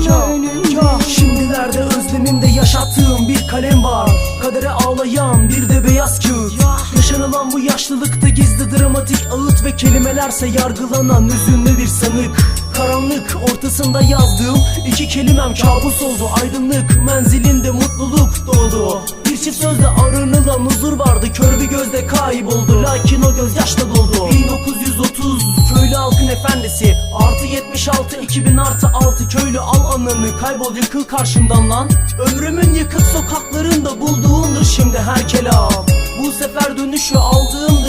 çok çok. Şimdilerde özlemimde yaşattığım bir kalem var. Kadere ağlayan bir de beyaz kağıt. Yaşanılan bu yaşlılıkta gizli dramatik ağıt Ve kelimelerse yargılanan üzünlü bir sanık. Karanlık ortasında yazdığım iki kelimem kabus oldu. Aydınlık menzilinde mutluluk doğdu. Bir çift sözle arınılan huzur vardı. Kör bir gözle kayboldu. Lakin o göz yaşta doldu efendisi. Artı 76 2000 artı 6 köylü al ananı Kaybol yıkıl karşımdan lan. Ömrümün yıkık sokaklarında bulduğumdur şimdi her kelam. Bu sefer dönüşü Bin